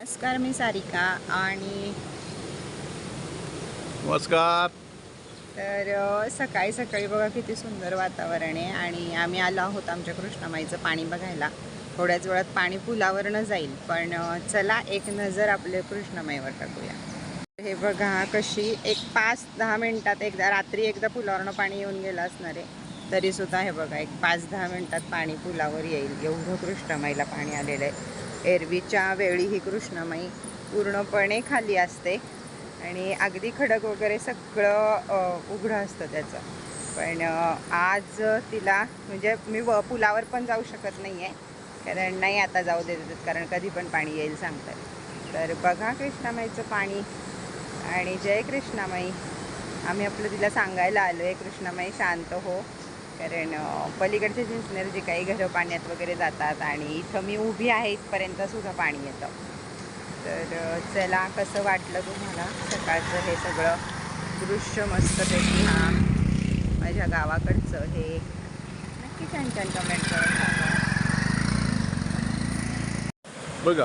नमस्कार मी सारिका आणि नमस्कार. तर सकाळी सकाळी बघा किती सुंदर वातावरण आहे आणि आम्ही आलो आहोत आमच्या कृष्णामाईचं पाणी बघायला. थोड्याच वेळात पाणी पुलावरनं जाईल पण चला एक नजर आपले कृष्णामाईवर टाकूया. हे बघा कशी एक पाच दहा मिनिटात एकदा रात्री एकदा पुलावरनं पाणी येऊन गेलं असणार आहे तरीसुद्धा हे बघा एक पाच दहा मिनिटात पाणी पुलावर येईल. एवढं कृष्णामाईला पाणी आलेलं आहे. एरवीच्या वेळी ही कृष्णामाई पूर्णपणे खाली असते आणि अगदी खडक वगैरे सगळं उघडं असतं त्याचं. पण आज तिला म्हणजे मी व पुलावर पण जाऊ शकत नाही आहे कारण नाही आता जाऊ देतात कारण कधी पण पाणी येईल सांगतात. तर बघा कृष्णामाईचं पाणी. आणि जय कृष्णामाई आम्ही आपलं तिला सांगायला आलो आहे कृष्णामाई शांत हो. कारण पलीकडचे सिन्सनर जे काही घरं पाण्यात वगैरे जातात आणि इथं मी उभी आहे इथपर्यंत सुद्धा पाणी येतं. तर चला कसं वाटलं तुम्हाला सकाळचं हे सगळं दृश्य मस्तपैकी हा माझ्या गावाकडचं हे. नक्की छान छान कमेंट करून बघा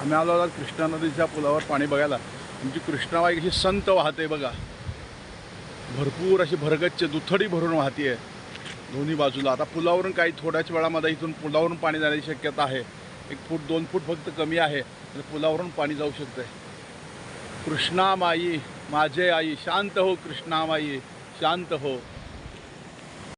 आम्ही आलो आहोत कृष्णा नदीच्या पुलावर पाणी बघायला. आमची कृष्णाबाई कशी संत वाहते बघा. भरपूर अशी भरगच्च दुथडी भरून वाहते आहे दोन्ही बाजूला. आता पुलावरून काही थोड्याच वेळामध्ये इथून पुलावरून पाणी जाण्याची शक्यता आहे. एक फूट दोन फूट फक्त कमी आहे. तर पुलावरून पाणी जाऊ शकते कृष्णामाई माझे आई शांत हो कृष्णामाई शांत हो.